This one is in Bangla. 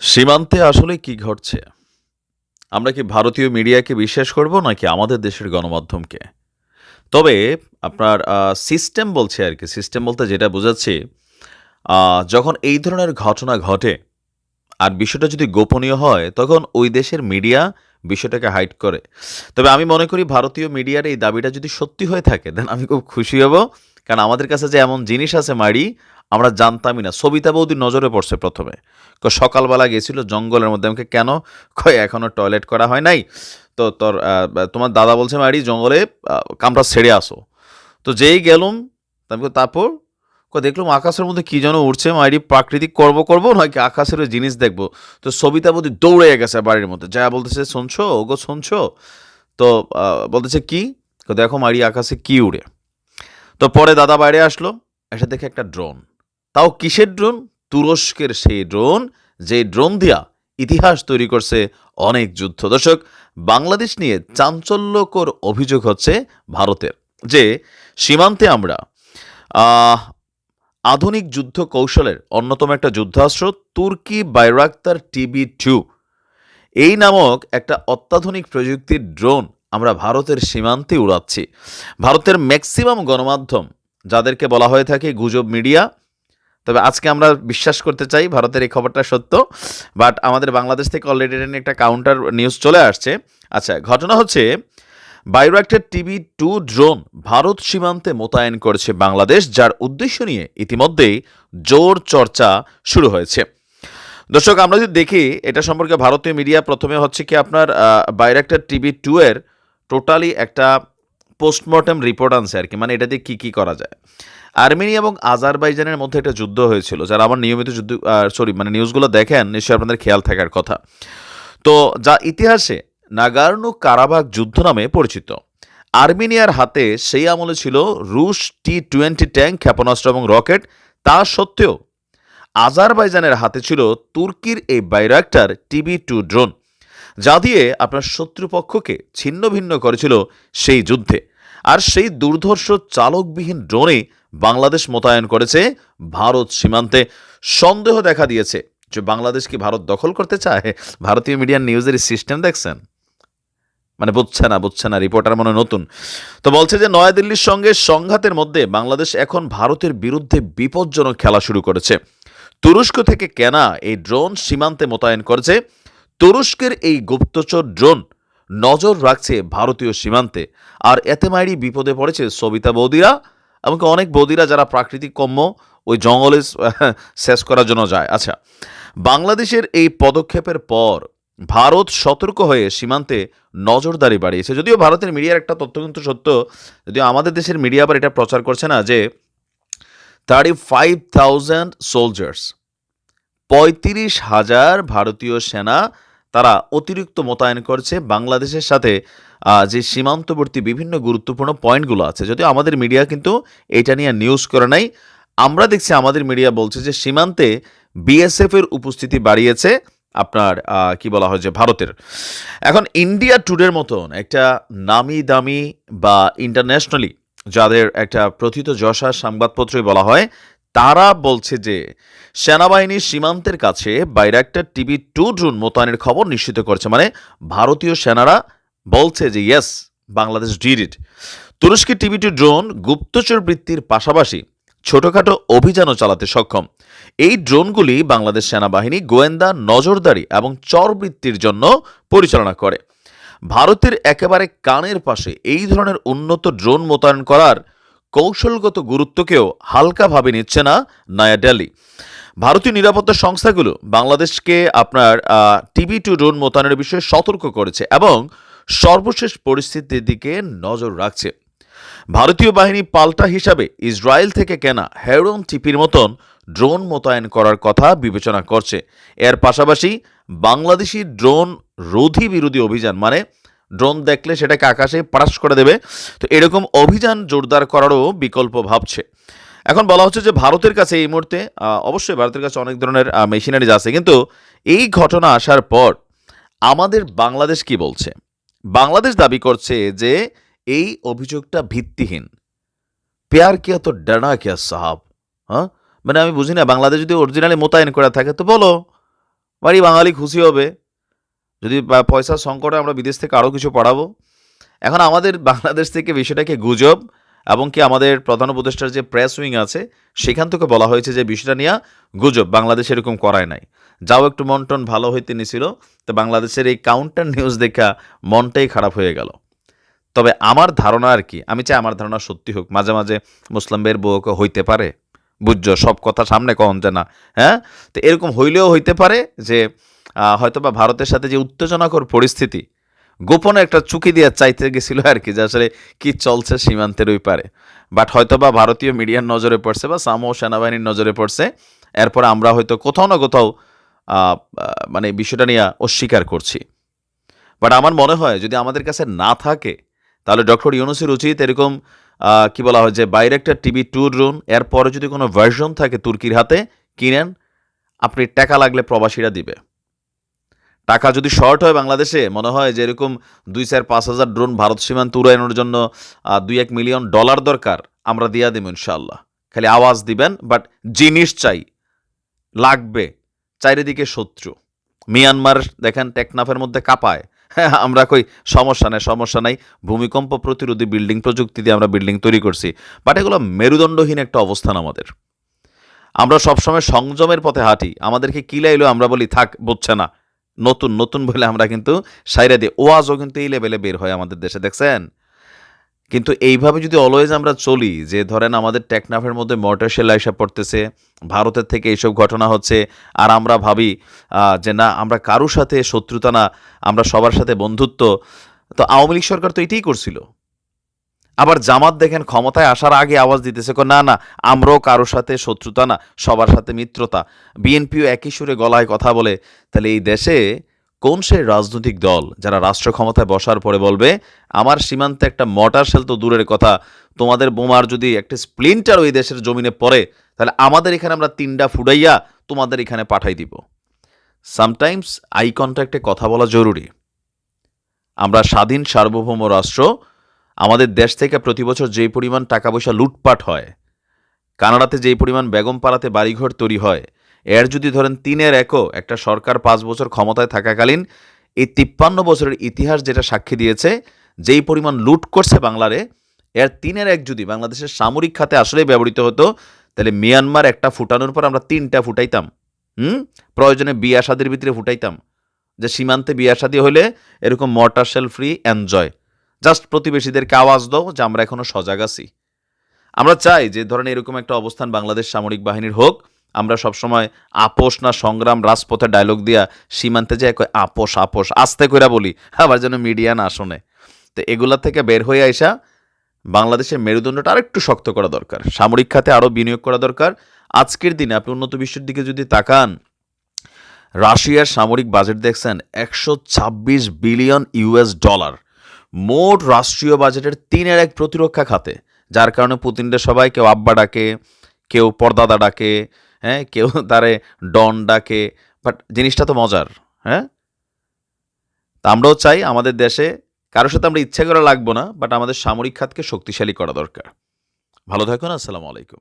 সীমান্তে আসলে কি ঘটছে? আমরা কি ভারতীয় মিডিয়াকে বিশ্বাস করব নাকি আমাদের দেশের গণমাধ্যমকে? তবে আপনার সিস্টেম বলছে আর কি সিস্টেম বলতে যেটা বোঝাচ্ছি, যখন এই ধরনের ঘটনা ঘটে, আর বিষয়টা যদি গোপনীয় হয়, তখন ওই দেশের মিডিয়া বিষয়টাকে হাইড করে। তবে আমি মনে করি ভারতীয় মিডিয়ার এই দাবিটা যদি সত্যি হয়ে থাকে, দেন আমি খুব খুশি হব। কারণ আমাদের কাছে যে এমন জিনিস আছে মাইরি, আমরা জানতামই না। সবিতা বৌদি নজরে পড়ছে ১ম এ। সকালবেলা গেছিল জঙ্গলের মধ্যে। আমাকে "কেন?" কয়, "এখনও টয়লেট করা হয় নাই। তো তোর তোমার দাদা বলছে মারি জঙ্গলে আ কামড়া ছেড়ে আসো।" তো যেই গেলুম, "তারপর?" "দেখলুম আকাশের মধ্যে কী যেন উড়ছে মাইরি প্রাকৃতিক করব, করব নাকি আকাশের জিনিস দেখব?" তো সবিতা বৌদি দৌড়াইয়া গেছে বাড়ির মধ্যে। যা বলতেছে, "শুনছো? ওগো শুনছো?" তো বলতেছে, "কি?" "দেখো মারি আকাশে কি উড়ে?" তো পরে দাদা বাইরে আসলো। এসে দেখে একটা ড্রোন। তাও কিসের ড্রোন? তুরস্কের সেই ড্রোন, যে ড্রোন দিয়া ইতিহাস তৈরি করছে অনেক যুদ্ধ। দর্শক, বাংলাদেশ নিয়ে চাঞ্চল্যকর অভিযোগ হচ্ছে ভারতের যে, সীমান্তে আমরা আধুনিক যুদ্ধ কৌশলের অন্যতম একটা যুদ্ধাস্ত্র তুর্কি বাইরাক্তার টিবি-2 এই নামক একটা অত্যাধুনিক প্রযুক্তির ড্রোন আমরা ভারতের সীমান্তে উড়াচ্ছি। ভারতের ম্যাক্সিমাম গণমাধ্যম যাদেরকে বলা হয়ে থাকে গুজব মিডিয়া, তবে আজকে আমরা বিশ্বাস করতে চাই ভারতের এই খবরটা সত্য। বাট আমাদের বাংলাদেশ থেকে অলরেডি একটা কাউন্টার নিউজ চলে আসছে। আচ্ছা, ঘটনা হচ্ছে বাইরাক্টার টিবি-2 ড্রোন ভারত সীমান্তে মোতায়েন করেছে বাংলাদেশ, যার উদ্দেশ্য নিয়ে ইতিমধ্যেই জোর চর্চা শুরু হয়েছে। দর্শক, আমরা যদি দেখি এটা সম্পর্কে ভারতীয় মিডিয়া প্রথমে হচ্ছে কি আপনার আ টিভি টিবি-2 এর টোটালি একটা পোস্টমর্টেম রিপোর্ট আনছে আর কি মানে এটা দিয়ে কী কি করা যায়। আর্মেনিয়া এবং আজারবাইজানের মধ্যে একটা যুদ্ধ হয়েছিল। যারা আমার নিয়মিত যুদ্ধ সরি মানে নিউজগুলো দেখেন, নিশ্চয়ই আপনাদের খেয়াল থাকার কথা। তো যা ইতিহাসে নাগার্নু কারাবাগ যুদ্ধ নামে পরিচিত। আর্মেনিয়ার হাতে সেই আমলে ছিল রুশ টি-20 ট্যাঙ্ক, ক্ষেপণাস্ত্র এবং রকেট। তা সত্ত্বেও আজারবাইজানের হাতে ছিল তুর্কির এই বাইরাক্টার টিবি টু ড্রোন, যা দিয়ে আপনার শত্রুপক্ষকে ছিন্নভিন্ন করেছিল সেই যুদ্ধে। আর সেই দুর্ধর্ষ চালকবিহীন ড্রোনে বাংলাদেশ মোতায়েন করেছে ভারত সীমান্তে। সন্দেহ দেখা দিয়েছে যে বাংলাদেশ কি ভারত দখল করতে চায়? ভারতীয় মিডিয়ার নিউজের সিস্টেম দেখছেন? মানে বুঝছে না, বুঝছে না। রিপোর্টার মনে নতুন। তো বলছে যে নয়াদিল্লির সঙ্গে সংঘাতের মধ্যে বাংলাদেশ এখন ভারতের বিরুদ্ধে বিপজ্জনক খেলা শুরু করেছে। তুরস্ক থেকে কেনা এই ড্রোন সীমান্তে মোতায়েন করেছে। তুরস্কের এই গুপ্তচর ড্রোন নজর রাখছে ভারতীয় সীমান্তে। আর এতে মাইরি বিপদে পড়েছে সবিতা বৌদিরা, এমনকি অনেক বৌদিরা যারা প্রাকৃতিক কম্য ওই জঙ্গলে শেষ করার জন্য যায়। আচ্ছা, বাংলাদেশের এই পদক্ষেপের পর ভারত সতর্ক হয়ে সীমান্তে নজরদারি বাড়িয়েছে। যদিও ভারতের মিডিয়ার একটা তথ্য কিন্তু সত্য। যদিও আমাদের দেশের মিডিয়া আবার এটা প্রচার করছে না যে 35,000 সোলজার্স ৩৫,০০০ ভারতীয় সেনা তারা অতিরিক্ত মোতায়েন করছে বাংলাদেশের সাথে যে সীমান্তবর্তী বিভিন্ন গুরুত্বপূর্ণ পয়েন্টগুলো আছে। যদিও আমাদের মিডিয়া কিন্তু এটা নিয়ে নিউজ করে নাই। আমরা দেখছি আমাদের মিডিয়া বলছে যে সীমান্তে বিএসএফ এর উপস্থিতি বাড়িয়েছে আপনার কি বলা হয় যে ভারতের। এখন ইন্ডিয়া টুডের মতন একটা নামি-দামি বা ইন্টারন্যাশনালি যাদের একটা প্রথিতযশা সংবাদপত্রই বলা হয়, তারা বলছে যে সেনাবাহিনী সীমান্তের কাছে বাইরাক্টার টিবি-2 ড্রোন মোতায়েনের খবর নিশ্চিত করেছে। মানে ভারতীয় সেনারা বলছে যে ইয়েস, বাংলাদেশ ডিড ইট। তুরস্কের টিভি টু ড্রোন গুপ্তচর বৃত্তির পাশাপাশি ছোটখাটো অভিযানও চালাতে সক্ষম। এই ড্রোনগুলি বাংলাদেশ সেনাবাহিনী গোয়েন্দা নজরদারি এবং চরবৃত্তির জন্য পরিচালনা করে। ভারতের একেবারে কানের পাশে এই ধরনের উন্নত ড্রোন মোতায়েন করার কৌশলগত গুরুত্বকেও হালকাভাবে নিচ্ছে না নয়াদিল্লি। ভারতীয় নিরাপত্তা সংস্থাগুলো বাংলাদেশকে আপনার টিভি টিবি-2 ড্রোন মোতায়েনের বিষয়ে সতর্ক করেছে এবং সর্বশেষ পরিস্থিতির দিকে নজর রাখছে। ভারতীয় বাহিনী পাল্টা হিসাবে ইসরায়েল থেকে কেনা হেরন টিপির মতন ড্রোন মোতায়েন করার কথা বিবেচনা করছে। এর পাশাপাশি বাংলাদেশি ড্রোন রোধী বিরোধী অভিযান মানে ড্রোন দেখলে সেটাকে আকাশে পাড়াস করে দেবে। তো এরকম অভিযান জোরদার করারও বিকল্প ভাবছে। এখন বলা হচ্ছে যে ভারতের কাছে এই মুহূর্তে অবশ্যই ভারতের কাছে অনেক ধরনের মেশিনারিজ আছে। কিন্তু এই ঘটনা আসার পর আমাদের বাংলাদেশ কি বলছে? বাংলাদেশ দাবি করছে যে এই অভিযোগটা ভিত্তিহীন। পেয়ার কিয়া তো ডানা কিয়া সাহাব? হ্যাঁ? মানে আমি বুঝি না, বাংলাদেশ যদি অরিজিনালি মোতায়েন করা থাকে, তো বলো। বাড়ি বাঙালি খুশি হবে যদি পয়সার সংকটে আমরা বিদেশ থেকে আরও কিছু পড়াবো, এখন আমাদের বাংলাদেশ থেকে বিষয়টাকে গুজব এবং কি আমাদের প্রধান উপদেষ্টার যে প্রেস উইং আছে, সেখান থেকে বলা হয়েছে যে বিষয়টা নিয়ে গুজব, বাংলাদেশ এরকম করায় নাই। যাও একটু মন টন ভালো হইতে নিছিল, তো বাংলাদেশের এই কাউন্টার নিউজ দেখা মনটাই খারাপ হয়ে গেল। তবে আমার ধারণা আর কি, আমি চাই আমার ধারণা সত্যি হোক, মাঝে মাঝে মুসলিম বের বউকে হইতে পারে, বুঝছ? সব কথা সামনে কখন যে না হ্যাঁ? তো এরকম হইলেও হইতে পারে যে হয়তোবা ভারতের সাথে যে উত্তেজনাকর পরিস্থিতি, গোপনে একটা চুকি দিয়ে চাইতে গেছিল আর কি, যে আসলে কি চলছে সীমান্তের ওই পারে। বাট হয়তোবা ভারতীয় মিডিয়ার নজরে পড়ছে বা সামো সেনাবাহিনীর নজরে পড়ছে, এরপরে আমরা হয়তো কোথাও না কোথাও মানে বিষয়টা নিয়ে অস্বীকার করছি। বাট আমার মনে হয় যদি আমাদের কাছে না থাকে, তাহলে ডক্টর ইউনুসের উচিত এরকম কি বলা হয় যে বাইরে একটা টিভি ট্যুর রুন এরপরে যদি কোনো ভার্সন থাকে তুর্কির হাতে, কিনেন, আপনি টাকা লাগলে প্রবাসীরা দিবে। টাকা যদি শর্ট হয় বাংলাদেশে, মনে হয় যে এরকম দুই চার পাঁচ হাজার ড্রোন ভারত সীমান্ত উড়ানোর জন্য দুই এক মিলিয়ন ডলার দরকার, আমরা দিয়া দেব ইনশাল্লাহ খালি আওয়াজ দিবেন বাট জিনিস চাই লাগবে, চারিদিকে শত্রু। মিয়ানমার দেখেন টেকনাফের মধ্যে কাঁপায়। হ্যাঁ আমরা কই, সমস্যা নেই, সমস্যা নাই। ভূমিকম্প প্রতিরোধী বিল্ডিং প্রযুক্তি দিয়ে আমরা বিল্ডিং তৈরি করছি। বাট এগুলো মেরুদণ্ডহীন একটা অবস্থান আমাদের। আমরা সবসময় সংযমের পথে হাঁটি, আমাদেরকে কিলাইলো আমরা বলি, থাক বুঝছে না। নতুন নতুন বলে আমরা কিন্তু সাইরা দিই। ওয়াজও কিন্তু এই লেভেলে বের হয় আমাদের দেশে, দেখছেন? কিন্তু এইভাবে যদি অলওয়েজ আমরা চলি, যে ধরেন আমাদের টেকনাফের মধ্যে মর্টার শেল আইসা পড়তেছে, ভারতের থেকে এইসব ঘটনা হচ্ছে, আর আমরা ভাবি যে না, আমরা কারোর সাথে শত্রুতা না, আমরা সবার সাথে বন্ধুত্ব, তো আওয়ামী লীগ সরকার তো এটাই করছিল। আবার জামাত দেখেন ক্ষমতায় আসার আগে আওয়াজ দিতেছে কো, না না আমরাও কারোর সাথে শত্রুতা না সবার সাথে মিত্রতা। বিএনপিও একই সুরে গলায় কথা বলে তাহলে এই দেশে কোন সে রাজনৈতিক দল যারা রাষ্ট্র ক্ষমতায় বসার পরে বলবে আমার সীমান্তে একটা মটার সেল তো দূরের কথা তোমাদের বোমার যদি একটা স্প্লিন্টার ওই দেশের জমিনে পড়ে তাহলে আমাদের এখানে আমরা তিনটা ফুডাইয়া তোমাদের এখানে পাঠাই দিব। সামটাইমস আই কন্ট্যাক্টে কথা বলা জরুরি। আমরা স্বাধীন সার্বভৌম রাষ্ট্র আমাদের দেশ থেকে প্রতি বছর যেই পরিমাণ টাকা পয়সা লুটপাট হয়, কানাডাতে যেই পরিমাণ বেগম পাড়াতে বাড়িঘর তৈরি হয়, এর যদি ধরেন তিনের একও একটা সরকার পাঁচ বছর ক্ষমতায় থাকাকালীন, এই তিপ্পান্ন বছরের ইতিহাস যেটা সাক্ষী দিয়েছে, যেই পরিমাণ লুট করছে বাংলারে, এর তিনের এক যদি বাংলাদেশের সামরিক খাতে আসলে ব্যবহৃত হতো, তাহলে মিয়ানমার একটা ফুটানোর পর আমরা তিনটা ফুটাইতাম, হুম? প্রয়োজনে বিয়া শাদির ভিতরে ফুটাইতাম, যে সীমান্তে বিয়া শাদি হলে এরকম mortar shell free, enjoy. Just প্রতিবেশীদেরকে আওয়াজ দাও যে আমরা এখনও সজাগ আছি। আমরা চাই যে, ধরেন এরকম একটা অবস্থান বাংলাদেশ সামরিক বাহিনীর হোক, আমরা সবসময় আপোষ না সংগ্রাম রাজপথে ডায়লগ দিয়া সীমান্তে যে কয় আপোষ আপোষ, আস্তে কইরা বলি, আবার যেন মিডিয়া না শোনে। তো এগুলা থেকে বের হয়ে আইসা বাংলাদেশের মেরুদণ্ডটা আরেকটু শক্ত করা দরকার, সামরিক খাতে আরও বিনিয়োগ করা দরকার। আজকের দিনে আপনি উন্নত বিশ্বের দিকে যদি তাকান, রাশিয়ার সামরিক বাজেট দেখছেন একশো ছাব্বিশ বিলিয়ন ইউএস ডলার মোট রাষ্ট্রীয় বাজেটের তিনের এক প্রতিরক্ষা খাতে, যার কারণে পুতিনদের সবাই কেউ আব্বা ডাকে, কেউ পর্দাদা ডাকে হ্যাঁ কেউ তারে ডন ডাকে বাট জিনিসটা তো মজার হ্যাঁ? তা আমরাও চাই আমাদের দেশে, কারোর সাথে আমরা ইচ্ছা করে লাগবো না বাট আমাদের সামরিক খাতকে শক্তিশালী করা দরকার। ভালো থাকুন, আসসালামু আলাইকুম।